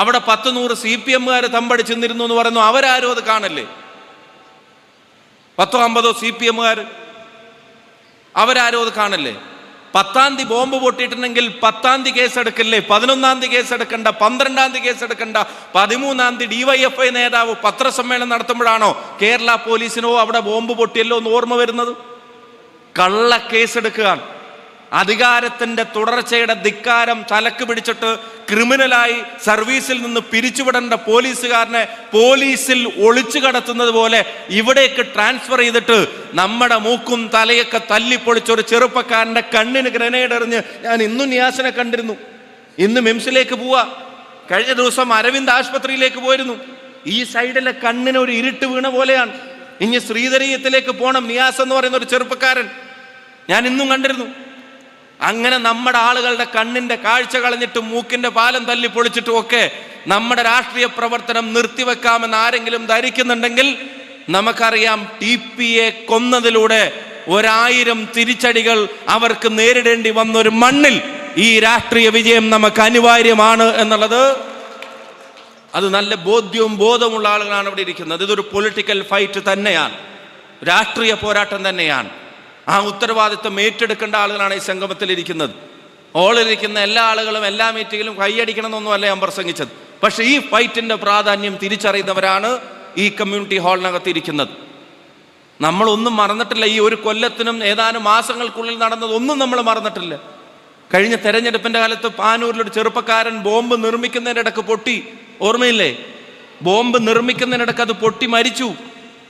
അവിടെ പത്ത് നൂറ് സി പി എമ്മുകാർ തമ്പടിച്ച് എന്ന് പറയുന്നു. അവരാരും അത് കാണല്ലേ? പത്തോ അമ്പതോ സി പി എമ്മുകാർ അവരാരും അത് കാണല്ലേ? പത്താം തീയതി ബോംബ് പൊട്ടിയിട്ടുണ്ടെങ്കിൽ പത്താം തീയതി കേസ് എടുക്കല്ലേ പതിനൊന്നാം തീയതി കേസ് എടുക്കണ്ട പന്ത്രണ്ടാം തീയതി കേസ് എടുക്കണ്ട പതിമൂന്നാം തീയതി ഡിവൈഎഫ്ഐ നേതാവ് പത്രസമ്മേളനം നടത്തുമ്പോഴാണോ കേരള പോലീസിനോ അവിടെ ബോംബ് പൊട്ടിയല്ലോ എന്ന് ഓർമ്മ വരുന്നത്? കള്ള കേസ് എടുക്കുക അധികാരത്തിന്റെ തുടർച്ചയുടെ ധിക്കാരം തലക്ക് പിടിച്ചിട്ട് ക്രിമിനലായി സർവീസിൽ നിന്ന് പിരിച്ചുവിടേണ്ട പോലീസുകാരനെ പോലീസിൽ ഒളിച്ചു കടത്തുന്നത് പോലെ ഇവിടേക്ക് ട്രാൻസ്ഫർ ചെയ്തിട്ട് നമ്മുടെ മൂക്കും തലയൊക്കെ തല്ലിപ്പൊളിച്ച ഒരു ചെറുപ്പക്കാരന്റെ കണ്ണിന് ഗ്രനേഡ് എറിഞ്ഞ് ഞാൻ ഇന്നും നിയാസിനെ കണ്ടിരുന്നു. ഇന്ന് മിംസിലേക്ക് പോവാ. കഴിഞ്ഞ ദിവസം അരവിന്ദ് ആശുപത്രിയിലേക്ക് പോയിരുന്നു. ഈ സൈഡിലെ കണ്ണിന് ഒരു ഇരുട്ട് വീണ പോലെയാണ്. ഇനി ശ്രീധരീയത്തിലേക്ക് പോകണം നിയാസ് എന്ന് പറയുന്ന ഒരു ചെറുപ്പക്കാരൻ. ഞാൻ ഇന്നും കണ്ടിരുന്നു. അങ്ങനെ നമ്മുടെ ആളുകളുടെ കണ്ണിന്റെ കാഴ്ച കളഞ്ഞിട്ടും മൂക്കിന്റെ പാലം തല്ലി പൊളിച്ചിട്ടും ഒക്കെ നമ്മുടെ രാഷ്ട്രീയ പ്രവർത്തനം നിർത്തിവെക്കാമെന്ന് ആരെങ്കിലും ധരിക്കുന്നുണ്ടെങ്കിൽ നമുക്കറിയാം ടി പി എ കൊന്നതിലൂടെ ഒരായിരം തിരിച്ചടികൾ അവർക്ക് നേരിടേണ്ടി വന്ന ഒരു മണ്ണിൽ ഈ രാഷ്ട്രീയ വിജയം നമുക്ക് അനിവാര്യമാണ് എന്നുള്ളത്. അത് നല്ല ബോധ്യവും ബോധമുള്ള ആളുകളാണ് ഇവിടെ ഇരിക്കുന്നത്. ഇതൊരു പൊളിറ്റിക്കൽ ഫൈറ്റ് തന്നെയാണ്. രാഷ്ട്രീയ പോരാട്ടം തന്നെയാണ്. ആ ഉത്തരവാദിത്വം ഏറ്റെടുക്കേണ്ട ആളുകളാണ് ഈ സംഗമത്തിൽ ഇരിക്കുന്നത്. ഓളിരിക്കുന്ന എല്ലാ ആളുകളും എല്ലാ മീറ്റിങ്ങിലും കൈയടിക്കണമെന്നൊന്നുമല്ല ഞാൻ പ്രസംഗിച്ചത്. പക്ഷെ ഈ ഫൈറ്റിന്റെ പ്രാധാന്യം തിരിച്ചറിയുന്നവരാണ് ഈ കമ്മ്യൂണിറ്റി ഹാളിനകത്ത് ഇരിക്കുന്നത്. നമ്മളൊന്നും മറന്നിട്ടില്ല. ഈ ഒരു കൊല്ലത്തിനും ഏതാനും മാസങ്ങൾക്കുള്ളിൽ നടന്നതൊന്നും നമ്മൾ മറന്നിട്ടില്ല. കഴിഞ്ഞ തെരഞ്ഞെടുപ്പിന്റെ കാലത്ത് പാനൂരിലൊരു ചെറുപ്പക്കാരൻ ബോംബ് നിർമ്മിക്കുന്നതിനിടക്ക് പൊട്ടി. ഓർമ്മയില്ലേ? ബോംബ് നിർമ്മിക്കുന്നതിനിടക്ക് അത് പൊട്ടി മരിച്ചു.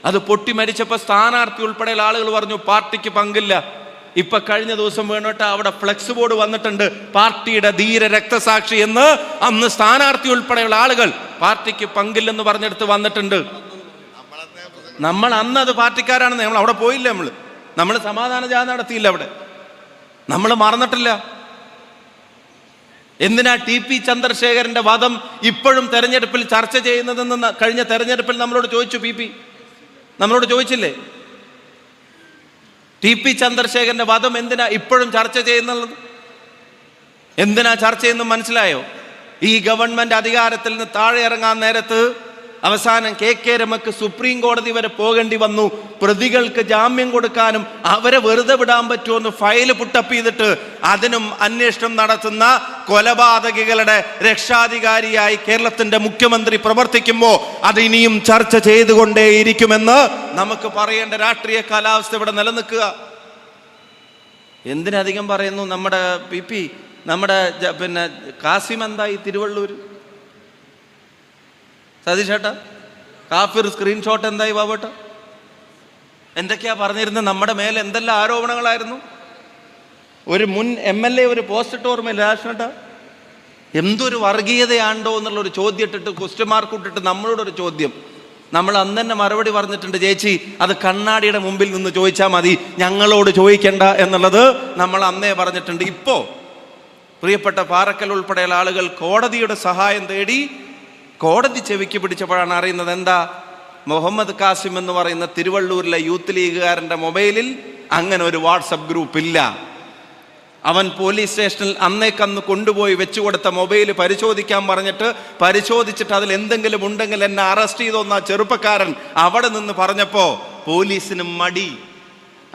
അത് പൊട്ടി മരിച്ചപ്പോൾ സ്ഥാനാർത്ഥി ഉൾപ്പെടെയുള്ള ആളുകൾ പറഞ്ഞു പാർട്ടിക്ക് പങ്കില്ല. ഇപ്പൊ കഴിഞ്ഞ ദിവസം വേണോട്ട് അവിടെ ഫ്ലെക്സ് ബോർഡ് വന്നിട്ടുണ്ട്. പാർട്ടിയുടെ ധീര രക്തസാക്ഷി എന്ന് അന്ന് സ്ഥാനാർത്ഥി ഉൾപ്പെടെയുള്ള ആളുകൾ പാർട്ടിക്ക് പങ്കില്ലെന്ന് പറഞ്ഞെടുത്ത് വന്നിട്ടുണ്ട്. നമ്മൾ അന്ന് അത് പാർട്ടിക്കാരാണെന്ന് നമ്മൾ അവിടെ പോയില്ല നമ്മൾ. നമ്മൾ സമാധാന ജാഥ നടത്തിയില്ല അവിടെ. നമ്മൾ മറന്നിട്ടില്ല. എന്തിനാ ടി പി ചന്ദ്രശേഖരന്റെ വധം ഇപ്പോഴും തെരഞ്ഞെടുപ്പിൽ ചർച്ച ചെയ്യുന്നതെന്ന് കഴിഞ്ഞ തെരഞ്ഞെടുപ്പിൽ നമ്മളോട് ചോദിച്ചു പി പി? നമ്മളോട് ചോദിച്ചില്ലേ? ടി പി ചന്ദ്രശേഖരന്റെ വധം എന്തിനാ ഇപ്പോഴും ചർച്ച ചെയ്യുന്നുള്ളത്? എന്തിനാ ചർച്ച ചെയ്യുന്നു മനസ്സിലായോ? ഈ ഗവൺമെന്റ് അധികാരത്തിൽ നിന്ന് താഴെ ഇറങ്ങാൻ നേരത്ത് അവസാനം കെ കെ രമക്ക് സുപ്രീം കോടതി വരെ പോകേണ്ടി വന്നു. പ്രതികൾക്ക് ജാമ്യം കൊടുക്കാനും അവരെ വെറുതെ വിടാൻ പറ്റുമെന്ന് ഫയൽ പുട്ടപ്പ് ചെയ്തിട്ട് അതിനും അന്വേഷണം നടത്തുന്ന കൊലപാതകികളുടെ രക്ഷാധികാരിയായി കേരളത്തിന്റെ മുഖ്യമന്ത്രി പ്രവർത്തിക്കുമ്പോൾ അത് ഇനിയും ചർച്ച ചെയ്തുകൊണ്ടേയിരിക്കുമെന്ന് നമുക്ക് പറയേണ്ട രാഷ്ട്രീയ കാലാവസ്ഥ ഇവിടെ നിലനിൽക്കുക. എന്തിനധികം പറയുന്നു നമ്മുടെ പി പി നമ്മുടെ പിന്നെ കാസിം എന്തായി തിരുവള്ളൂർ സതീഷേട്ടാ കാഫിർ സ്ക്രീൻഷോട്ട് എന്തായി ബാബേട്ട? എന്തൊക്കെയാ പറഞ്ഞിരുന്നത്? നമ്മുടെ മേലെ എന്തെല്ലാം ആരോപണങ്ങളായിരുന്നു? ഒരു മുൻ എം എൽ എ ഒരു പോസ്റ്റ് ഇട്ട് ഓർമ്മയില്ല എന്തൊരു വർഗീയതയാണ്ടോ എന്നുള്ള ഒരു ചോദ്യം ഇട്ടിട്ട് ക്വസ്റ്റ്യൻ മാർക്ക് ഇട്ടിട്ട് നമ്മളോടൊരു ചോദ്യം. നമ്മൾ അന്ന് തന്നെ മറുപടി പറഞ്ഞിട്ടുണ്ട് ചേച്ചി അത് കണ്ണാടിയുടെ മുമ്പിൽ നിന്ന് ചോദിച്ചാൽ മതി. ഞങ്ങളോട് ചോദിക്കണ്ട എന്നുള്ളത് നമ്മൾ അന്നേ പറഞ്ഞിട്ടുണ്ട്. ഇപ്പോ പ്രിയപ്പെട്ട പാറക്കൽ ഉൾപ്പെടെയുള്ള ആളുകൾ കോടതിയുടെ സഹായം തേടി കോടതി ചെവിക്ക് പിടിച്ചപ്പോഴാണ് അറിയുന്നത് എന്താ? മുഹമ്മദ് കാസിം എന്ന് പറയുന്ന തിരുവള്ളൂരിലെ യൂത്ത് ലീഗുകാരന്റെ മൊബൈലിൽ അങ്ങനെ ഒരു വാട്സപ്പ് ഗ്രൂപ്പ് ഇല്ല. അവൻ പോലീസ് സ്റ്റേഷനിൽ അന്നേക്കന്ന് കൊണ്ടുപോയി വെച്ചു കൊടുത്ത മൊബൈൽ പരിശോധിക്കാൻ പറഞ്ഞിട്ട് പരിശോധിച്ചിട്ട് അതിൽ എന്തെങ്കിലും ഉണ്ടെങ്കിൽ എന്നെ അറസ്റ്റ് ചെയ്തോന്ന ചെറുപ്പക്കാരൻ അവിടെ നിന്ന് പറഞ്ഞപ്പോ പോലീസിന് മടി.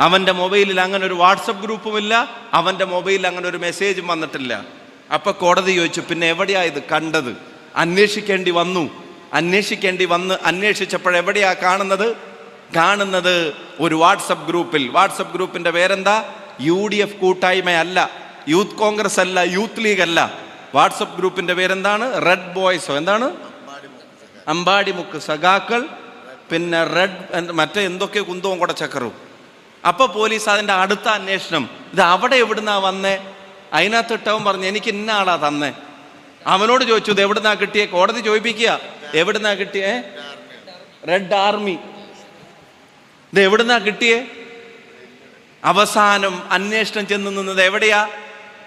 അവന്റെ മൊബൈലിൽ അങ്ങനെ ഒരു വാട്സപ്പ് ഗ്രൂപ്പുമില്ല അവന്റെ മൊബൈലിൽ അങ്ങനെ ഒരു മെസ്സേജും വന്നിട്ടില്ല. അപ്പൊ കോടതി ചോദിച്ചു പിന്നെ എവിടെയാ ഇത് കണ്ടത്? അന്വേഷിക്കേണ്ടി വന്നു. അന്വേഷിക്കേണ്ടി വന്ന് അന്വേഷിച്ചപ്പോഴെവിടെയാണ് കാണുന്നത്? കാണുന്നത് ഒരു വാട്സപ്പ് ഗ്രൂപ്പിൽ. വാട്സപ്പ് ഗ്രൂപ്പിന്റെ പേരെന്താ? യു ഡി എഫ് കൂട്ടായ്മയല്ല. യൂത്ത് കോൺഗ്രസ് അല്ല യൂത്ത് ലീഗ് അല്ല. വാട്സപ്പ് ഗ്രൂപ്പിന്റെ പേരെന്താണ്? റെഡ് ബോയ്സോ. എന്താണ്? അമ്പാടിമുക്ക് സഖാക്കൾ പിന്നെ റെഡ് മറ്റേ എന്തൊക്കെ കുന്തവും കൂടെ ചക്കറും അപ്പോൾ പോലീസ് അതിന്റെ അടുത്ത അന്വേഷണം. ഇത് അവിടെ എവിടുന്നാ വന്നേ? അതിനകത്ത് ഇട്ടവൻ പറഞ്ഞു എനിക്ക് ഇന്ന ആളാ തന്നേ. അവനോട് ചോദിച്ചു ഇത് എവിടുന്നാ കിട്ടിയേ? കോടതി ചോദിപ്പിക്കുക എവിടുന്നാ കിട്ടിയേ? റെഡ് ആർമി ഇത് എവിടുന്നാ കിട്ടിയേ? അവസാനം അന്വേഷണം ചെന്ന് നിന്നത് എവിടെയാ?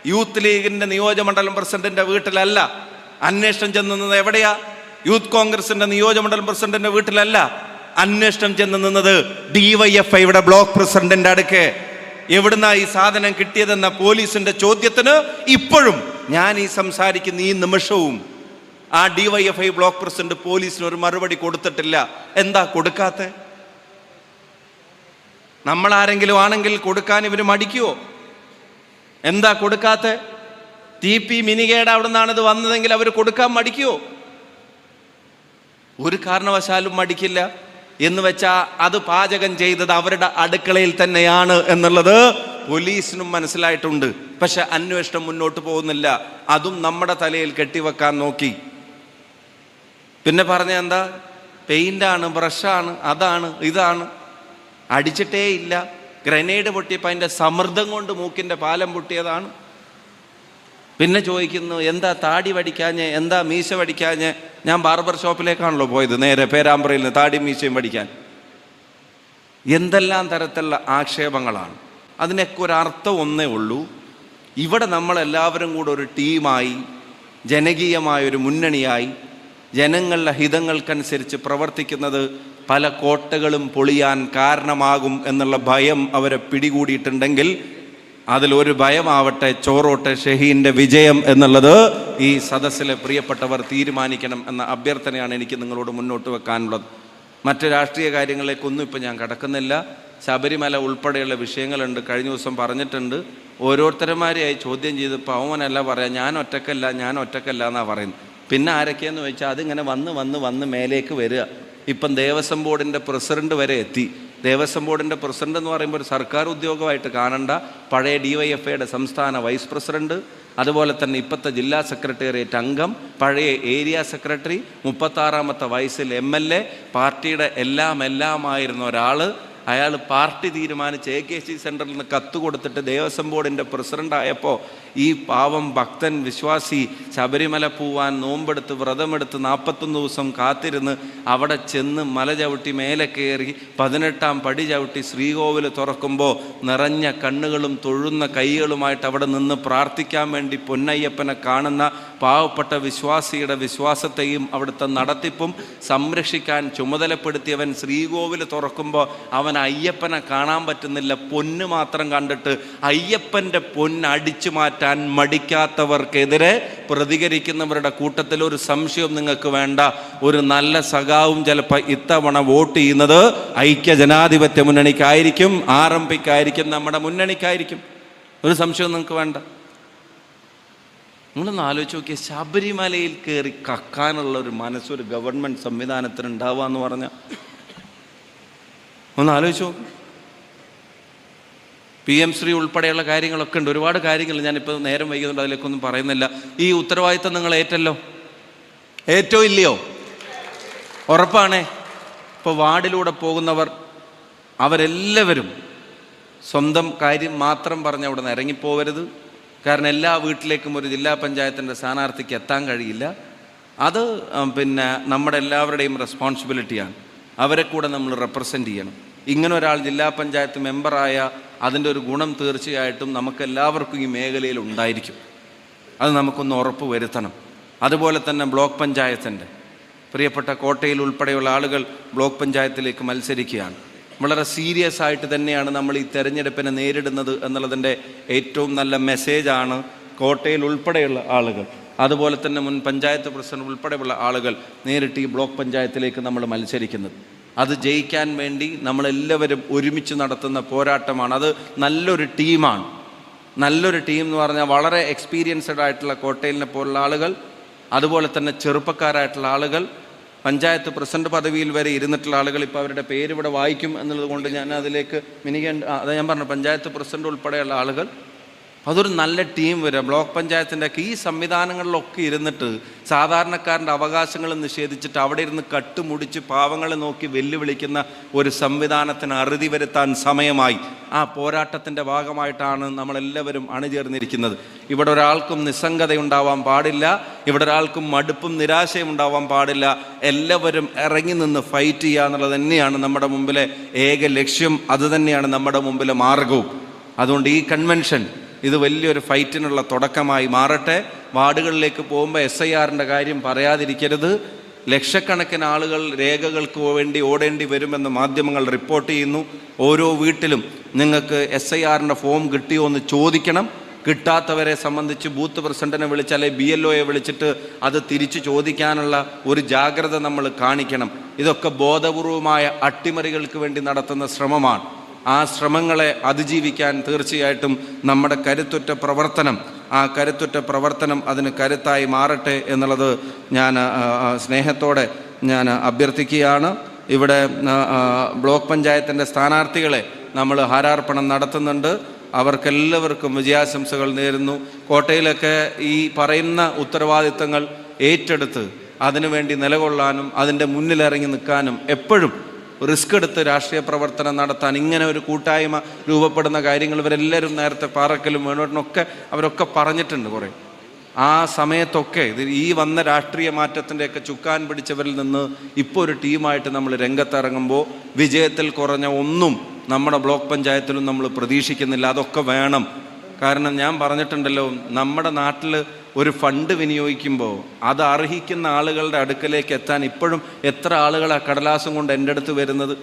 യൂത്ത് ലീഗിന്റെ നിയോജകമണ്ഡലം പ്രസിഡന്റിന്റെ വീട്ടിലല്ല. അന്വേഷണം ചെന്ന് നിന്നത് എവിടെയാ? യൂത്ത് കോൺഗ്രസിന്റെ നിയോജകമണ്ഡലം പ്രസിഡന്റിന്റെ വീട്ടിലല്ല. അന്വേഷണം ചെന്ന് നിന്നത് ഡിവൈഎഫ്ഐയുടെ ബ്ലോക്ക് പ്രസിഡന്റിന്റെ അടുക്ക്. എവിടുന്നാ ഈ സാധനം കിട്ടിയതെന്ന പോലീസിന്റെ ചോദ്യത്തിന് ഇപ്പോഴും ഞാൻ ഈ സംസാരിക്കുന്ന ഈ നിമിഷവും ആ D Y F I block president പോലീസിന് ഒരു മറുപടി കൊടുത്തിട്ടില്ല. എന്താ കൊടുക്കാത്ത? നമ്മൾ ആരെങ്കിലും ആണെങ്കിൽ കൊടുക്കാൻ ഇവർ മടിക്കുവോ? എന്താ കൊടുക്കാത്ത? ടി പി മിനികേട് അവിടെ നിന്നാണ് ഇത് വന്നതെങ്കിൽ അവർ കൊടുക്കാൻ മടിക്കുവോ? ഒരു കാരണവശാലും മടിക്കില്ല. എന്ന് വെച്ചാൽ അത് പാചകം ചെയ്തത് അവരുടെ അടുക്കളയിൽ തന്നെയാണ് എന്നുള്ളത് പോലീസിനും മനസ്സിലായിട്ടുണ്ട്. പക്ഷെ അന്വേഷണം മുന്നോട്ട് പോകുന്നില്ല. അതും നമ്മുടെ തലയിൽ കെട്ടിവെക്കാൻ നോക്കി. പിന്നെ പറഞ്ഞ എന്താ? പെയിന്റാണ് ബ്രഷാണ് അതാണ് ഇതാണ്. അടിച്ചിട്ടേ ഇല്ല. ഗ്രനേഡ് പൊട്ടിയപ്പോൾ അതിന്റെ സമ്മർദ്ദം കൊണ്ട് മൂക്കിന്റെ പാലം പൊട്ടിയതാണ്. പിന്നെ ചോദിക്കുന്നു എന്താ താടി വടിക്കാഞ്ഞ്? എന്താ മീശ വടിക്കാഞ്ഞ്? ഞാൻ ബാർബർ ഷോപ്പിലേക്കാണല്ലോ പോയത് നേരെ പേരാമ്പ്രയിൽ നിന്ന് താടി മീശയും വടിക്കാൻ. എന്തെല്ലാം തരത്തിലുള്ള ആക്ഷേപങ്ങളാണ്? അതിനൊക്കെ ഒരു അർത്ഥം ഒന്നേ ഉള്ളൂ. ഇവിടെ നമ്മളെല്ലാവരും കൂടെ ഒരു ടീമായി ജനകീയമായ ഒരു മുന്നണിയായി ജനങ്ങളുടെ ഹിതങ്ങൾക്കനുസരിച്ച് പ്രവർത്തിക്കുന്നത് പല കോട്ടകളും പൊളിയാൻ കാരണമാകും എന്നുള്ള ഭയം അവരെ പിടികൂടിയിട്ടുണ്ടെങ്കിൽ അതിലൊരു ഭയമാവട്ടെ ചോറോട്ടെ ഷഹീന്റെ വിജയം എന്നുള്ളത് ഈ സദസ്സിലെ പ്രിയപ്പെട്ടവർ തീരുമാനിക്കണം എന്ന അഭ്യർത്ഥനയാണ് എനിക്ക് നിങ്ങളോട് മുന്നോട്ട് വെക്കാനുള്ളത്. മറ്റ് രാഷ്ട്രീയ കാര്യങ്ങളിലേക്കൊന്നും ഇപ്പം ഞാൻ കടക്കുന്നില്ല. ശബരിമല ഉൾപ്പെടെയുള്ള വിഷയങ്ങളുണ്ട്. കഴിഞ്ഞ ദിവസം പറഞ്ഞിട്ടുണ്ട്. ഓരോരുത്തരന്മാരെയായി ചോദ്യം ചെയ്തപ്പോൾ അവനല്ല പറയാം ഞാൻ ഒറ്റക്കല്ല ഞാൻ ഒറ്റക്കല്ല എന്നാണ് പറയുന്നത്. പിന്നെ ആരൊക്കെയെന്ന് വെച്ചാൽ അതിങ്ങനെ വന്ന് വന്ന് വന്ന് മേലേക്ക് വരിക. ഇപ്പം ദേവസ്വം ബോർഡിന്റെ പ്രസിഡന്റ് വരെ എത്തി. ദേവസ്വം ബോർഡിന്റെ പ്രസിഡന്റ് എന്ന് പറയുമ്പോൾ ഒരു സർക്കാർ ഉദ്യോഗമായിട്ട് കാണണ്ട. പഴയ ഡി വൈ എഫ് ഐയുടെ സംസ്ഥാന വൈസ് പ്രസിഡന്റ് അതുപോലെ തന്നെ ഇപ്പോഴത്തെ ജില്ലാ സെക്രട്ടേറിയറ്റ് അംഗം പഴയ ഏരിയ സെക്രട്ടറി മുപ്പത്താറാമത്തെ വയസ്സിൽ എം എൽ എ പാർട്ടിയുടെ എല്ലാം എല്ലാമായിരുന്ന ഒരാൾ അയാൾ പാർട്ടി തീരുമാനിച്ച് എ കെ സി സെന്ററിൽ നിന്ന് കത്ത് കൊടുത്തിട്ട് ദേവസ്വം ബോർഡിന്റെ പ്രസിഡന്റ് ആയപ്പോൾ ഈ പാവം ഭക്തൻ വിശ്വാസി ശബരിമല പോവാൻ നോമ്പെടുത്ത് വ്രതമെടുത്ത് നാൽപ്പത്തൊന്ന് ദിവസം കാത്തിരുന്ന് അവിടെ ചെന്ന് മല ചവിട്ടി മേലെ കയറി പതിനെട്ടാം പടി ചവിട്ടി ശ്രീകോവിൽ തുറക്കുമ്പോൾ നിറഞ്ഞ കണ്ണുകളും തൊഴുന്ന കൈകളുമായിട്ട് അവിടെ നിന്ന് പ്രാർത്ഥിക്കാൻ വേണ്ടി പൊന്നയ്യപ്പനെ കാണുന്ന പാവപ്പെട്ട വിശ്വാസിയുടെ വിശ്വാസത്തെയും അവിടുത്തെ നടത്തിപ്പും സംരക്ഷിക്കാൻ ചുമതലപ്പെടുത്തിയവൻ ശ്രീകോവിൽ തുറക്കുമ്പോൾ അവൻ അയ്യപ്പനെ കാണാൻ പറ്റുന്നില്ല. പൊന്ന് മാത്രം കണ്ടിട്ട് അയ്യപ്പന്റെ പൊന്ന് അടിച്ചു മാറ്റാൻ മടിക്കാത്തവർക്കെതിരെ പ്രതികരിക്കുന്നവരുടെ കൂട്ടത്തിൽ ഒരു സംശയവും നിങ്ങൾക്ക് വേണ്ട. ഒരു നല്ല സഖാവും ചിലപ്പോൾ ഇത്തവണ വോട്ട് ചെയ്യുന്നത് ഐക്യ ജനാധിപത്യ മുന്നണിക്കായിരിക്കും ആരംഭിക്കായിരിക്കും നമ്മുടെ മുന്നണിക്കായിരിക്കും. ഒരു സംശയവും നിങ്ങൾക്ക് വേണ്ട. നിങ്ങളൊന്ന് ആലോചിച്ച് നോക്കിയാൽ ശബരിമലയിൽ കയറി കക്കാനുള്ള ഒരു മനസ്സൊരു ഗവൺമെന്റ് സംവിധാനത്തിന് ഉണ്ടാവുക എന്ന് പറഞ്ഞാൽ ഒന്ന് ആലോചിച്ച് നോക്ക്. പി എം ശ്രീ ഉൾപ്പെടെയുള്ള കാര്യങ്ങളൊക്കെ ഉണ്ട്. ഒരുപാട് കാര്യങ്ങൾ ഞാനിപ്പോൾ നേരം വൈകുന്നുണ്ട് അതിലേക്കൊന്നും പറയുന്നില്ല. ഈ ഉത്തരവാദിത്തം നിങ്ങൾ ഏറ്റല്ലോ? ഏറ്റോ ഇല്ലയോ? ഉറപ്പാണേ. ഇപ്പോൾ വാർഡിലൂടെ പോകുന്നവർ അവരെല്ലാവരും സ്വന്തം കാര്യം മാത്രം പറഞ്ഞ് അവിടെ നിന്ന് ഇറങ്ങിപ്പോവരുത്. കാരണം എല്ലാ വീട്ടിലേക്കും ഒരു ജില്ലാ പഞ്ചായത്തിന്റെ സ്ഥാനാർത്ഥിക്ക് എത്താൻ കഴിയില്ല. അത് പിന്നെ നമ്മുടെ എല്ലാവരുടെയും റെസ്പോൺസിബിലിറ്റിയാണ് അവരെ കൂടെ നമ്മൾ റെപ്രസെന്റ് ചെയ്യണം. ഇങ്ങനെ ഒരാൾ ജില്ലാ പഞ്ചായത്ത് മെമ്പറായ അതിന്റെ ഒരു ഗുണം തീർച്ചയായിട്ടും നമുക്കെല്ലാവർക്കും ഈ മേഖലയിൽ ഉണ്ടായിരിക്കും. അത് നമുക്കൊന്ന് ഉറപ്പ് വരുത്തണം. അതുപോലെ തന്നെ ബ്ലോക്ക് പഞ്ചായത്തിന്റെ പ്രിയപ്പെട്ട കോട്ടയിൽ ഉൾപ്പെടെയുള്ള ആളുകൾ ബ്ലോക്ക് പഞ്ചായത്തിലേക്ക് മത്സരിക്കുകയാണ്. വളരെ സീരിയസ് ആയിട്ട് തന്നെയാണ് നമ്മൾ ഈ തെരഞ്ഞെടുപ്പിനെ നേരിടുന്നത് എന്നുള്ളതിന്റെ ഏറ്റവും നല്ല മെസ്സേജാണ് കോട്ടയിൽ ഉൾപ്പെടെയുള്ള ആളുകൾ. അതുപോലെ തന്നെ മുൻ പഞ്ചായത്ത് പ്രസിഡന്റ് ഉൾപ്പെടെയുള്ള ആളുകൾ നേരിട്ട് ഈ ബ്ലോക്ക് പഞ്ചായത്തിലേക്ക് നമ്മൾ മത്സരിക്കുന്നത്. അത് ജയിക്കാൻ വേണ്ടി നമ്മളെല്ലാവരും ഒരുമിച്ച് നടത്തുന്ന പോരാട്ടമാണ്. അത് നല്ലൊരു ടീമാണ്. നല്ലൊരു ടീം എന്ന് പറഞ്ഞാൽ വളരെ എക്സ്പീരിയൻസ്ഡ് ആയിട്ടുള്ള കോട്ടയിലിനെ പോലുള്ള ആളുകൾ അതുപോലെ തന്നെ ചെറുപ്പക്കാരായിട്ടുള്ള ആളുകൾ പഞ്ചായത്ത് പ്രസിഡന്റ് പദവിയിൽ വരെ ഇരുന്നിട്ടുള്ള ആളുകൾ ഇപ്പോൾ അവരുടെ പേര് ഇവിടെ വായിക്കും എന്നുള്ളത് കൊണ്ട് ഞാൻ അതിലേക്ക് അതെ അതാ ഞാൻ പറഞ്ഞു പഞ്ചായത്ത് പ്രസിഡന്റ് ഉൾപ്പെടെയുള്ള ആളുകൾ അതൊരു നല്ല ടീം വരിക ബ്ലോക്ക് പഞ്ചായത്തിന്റെ ഈ സംവിധാനങ്ങളിലൊക്കെ ഇരുന്നിട്ട് സാധാരണക്കാരന്റെ അവകാശങ്ങൾ നിഷേധിച്ചിട്ട് അവിടെ ഇരുന്ന് കട്ടുമുടിച്ച് പാവങ്ങളെ നോക്കി വെല്ലുവിളിക്കുന്ന ഒരു സംവിധാനത്തിന് അറുതി വരുത്താൻ സമയമായി. ആ പോരാട്ടത്തിന്റെ ഭാഗമായിട്ടാണ് നമ്മളെല്ലാവരും അണിചേർന്നിരിക്കുന്നത്. ഇവിടെ ഒരാൾക്കും നിസ്സംഗതയുണ്ടാവാൻ പാടില്ല. ഇവിടെ ഒരാൾക്കും മടുപ്പും നിരാശയും ഉണ്ടാവാൻ പാടില്ല. എല്ലാവരും ഇറങ്ങി നിന്ന് ഫൈറ്റ് ചെയ്യുക എന്നുള്ളത് തന്നെയാണ് നമ്മുടെ മുമ്പിലെ ഏക ലക്ഷ്യം. അതുതന്നെയാണ് നമ്മുടെ മുമ്പിലെ മാർഗവും. അതുകൊണ്ട് ഈ കൺവെൻഷൻ ഇത് വലിയൊരു ഫൈറ്റിനുള്ള തുടക്കമായി മാറട്ടെ. വാർഡുകളിലേക്ക് പോകുമ്പോൾ എസ് ഐ ആറിന്റെ കാര്യം പറയാതിരിക്കരുത്. ലക്ഷക്കണക്കിന് ആളുകൾ രേഖകൾക്ക് വേണ്ടി ഓടേണ്ടി വരുമെന്ന് മാധ്യമങ്ങൾ റിപ്പോർട്ട് ചെയ്യുന്നു. ഓരോ വീട്ടിലും നിങ്ങൾക്ക് എസ് ഐ ആറിന്റെ ഫോം കിട്ടിയോ എന്ന് ചോദിക്കണം. കിട്ടാത്തവരെ സംബന്ധിച്ച് ബൂത്ത് പ്രസിഡന്റിനെ വിളിച്ച് അല്ലെങ്കിൽ ബി എൽ ഒയെ വിളിച്ചിട്ട് അത് തിരിച്ചു ചോദിക്കാനുള്ള ഒരു ജാഗ്രത നമ്മൾ കാണിക്കണം. ഇതൊക്കെ ബോധപൂർവമായ അട്ടിമറികൾക്ക് വേണ്ടി നടത്തുന്ന ശ്രമമാണ്. ആ ശ്രമങ്ങളെ അതിജീവിക്കാൻ തീർച്ചയായിട്ടും നമ്മുടെ കരുത്തുറ്റ പ്രവർത്തനം ആ കരുത്തുറ്റ പ്രവർത്തനം അതിന് കരുത്തായി മാറട്ടെ എന്നുള്ളത് ഞാൻ സ്നേഹത്തോടെ ഞാൻ അഭ്യർത്ഥിക്കുകയാണ്. ഇവിടെ ബ്ലോക്ക് പഞ്ചായത്തിന്റെ സ്ഥാനാർത്ഥികളെ നമ്മൾ ഹാരാർപ്പണം നടത്തുന്നുണ്ട്. അവർക്കെല്ലാവർക്കും വിജയാശംസകൾ നേരുന്നു. കോട്ടയിലൊക്കെ ഈ പറയുന്ന ഉത്തരവാദിത്തങ്ങൾ ഏറ്റെടുത്ത് അതിനുവേണ്ടി നിലകൊള്ളാനും അതിന്റെ മുന്നിലിറങ്ങി നിൽക്കാനും എപ്പോഴും റിസ്ക് എടുത്ത് രാഷ്ട്രീയ പ്രവർത്തനം നടത്താൻ ഇങ്ങനെ ഒരു കൂട്ടായ്മ രൂപപ്പെടുന്ന കാര്യങ്ങൾ ഇവരെല്ലാവരും നേരത്തെ പാറക്കലും വേണോട്ടിനൊക്കെ അവരൊക്കെ പറഞ്ഞിട്ടുണ്ട് കുറേ. ആ സമയത്തൊക്കെ ഇത് ഈ വന്ന രാഷ്ട്രീയ മാറ്റത്തിന്റെയൊക്കെ ചുക്കാൻ പിടിച്ചവരിൽ നിന്ന് ഇപ്പോൾ ഒരു ടീമായിട്ട് നമ്മൾ രംഗത്തിറങ്ങുമ്പോൾ വിജയത്തിൽ കുറഞ്ഞ ഒന്നും നമ്മുടെ ബ്ലോക്ക് പഞ്ചായത്തിലും നമ്മൾ പ്രതീക്ഷിക്കുന്നില്ല. അതൊക്കെ വേണം. കാരണം ഞാൻ പറഞ്ഞിട്ടുണ്ടല്ലോ നമ്മുടെ നാട്ടിൽ ഒരു ഫണ്ട് വിനിയോഗിക്കുമ്പോൾ അത് അർഹിക്കുന്ന ആളുകളുടെ അടുക്കലേക്ക് എത്താൻ ഇപ്പോഴും എത്ര ആളുകളാണ് കടലാസം കൊണ്ട് എന്റെ അടുത്ത് വരുന്നത്?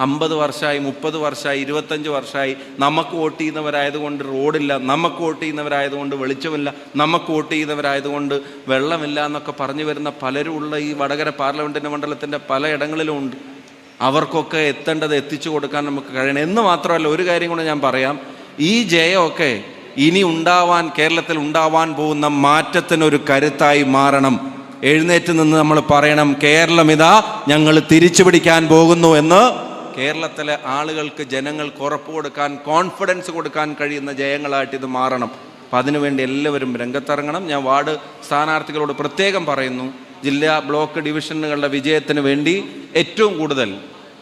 അമ്പത് വർഷമായി മുപ്പത് വർഷമായി ഇരുപത്തഞ്ച് വർഷമായി നമുക്ക് വോട്ട് ചെയ്യുന്നവരായതുകൊണ്ട് റോഡില്ല നമുക്ക് വോട്ട് ചെയ്യുന്നവരായതുകൊണ്ട് വെളിച്ചമില്ല നമുക്ക് വോട്ട് ചെയ്യുന്നവരായതുകൊണ്ട് വെള്ളമില്ല എന്നൊക്കെ പറഞ്ഞു വരുന്ന പലരും ഉള്ള ഈ വടകര പാർലമെന്റിന്റെ മണ്ഡലത്തിന്റെ പലയിടങ്ങളിലും ഉണ്ട്. അവർക്കൊക്കെ എത്തേണ്ടത് എത്തിച്ചു കൊടുക്കാൻ നമുക്ക് കഴിയണം. എന്ന് മാത്രമല്ല ഒരു കാര്യം കൂടെ ഞാൻ പറയാം. ഈ ജയമൊക്കെ ഇനി ഉണ്ടാവാൻ കേരളത്തിൽ ഉണ്ടാവാൻ പോകുന്ന മാറ്റത്തിനൊരു കരുത്തായി മാറണം. എഴുന്നേറ്റ് നിന്ന് നമ്മൾ പറയണം കേരളം ഇതാ ഞങ്ങൾ തിരിച്ചു പിടിക്കാൻ പോകുന്നു എന്ന് കേരളത്തിലെ ആളുകൾക്ക് ജനങ്ങൾക്ക് ഉറപ്പ് കൊടുക്കാൻ കോൺഫിഡൻസ് കൊടുക്കാൻ കഴിയുന്ന ജയങ്ങളായിട്ട് ഇത് മാറണം. അപ്പം അതിനുവേണ്ടി എല്ലാവരും രംഗത്തിറങ്ങണം. ഞാൻ വാർഡ് സ്ഥാനാർത്ഥികളോട് പ്രത്യേകം പറയുന്നു ജില്ലാ ബ്ലോക്ക് ഡിവിഷനുകളുടെ വിജയത്തിന് വേണ്ടി ഏറ്റവും കൂടുതൽ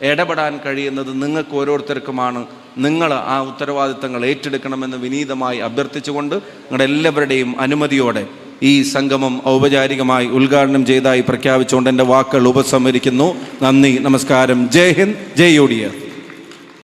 ഇടപെടാൻ കഴിയുന്നത് നിങ്ങൾക്ക് ഓരോരുത്തർക്കുമാണ്. നിങ്ങൾ ആ ഉത്തരവാദിത്തങ്ങൾ ഏറ്റെടുക്കണമെന്ന് വിനീതമായി അഭ്യർത്ഥിച്ചുകൊണ്ട് നിങ്ങളുടെ എല്ലാവരുടെയും അനുമതിയോടെ ഈ സംഗമം ഔപചാരികമായി ഉദ്ഘാടനം ചെയ്തതായി പ്രഖ്യാപിച്ചുകൊണ്ട് എന്റെ വാക്കുകൾ ഉപസംഹരിക്കുന്നു. നന്ദി നമസ്കാരം. ജയ് ഹിന്ദ് ജയ് യു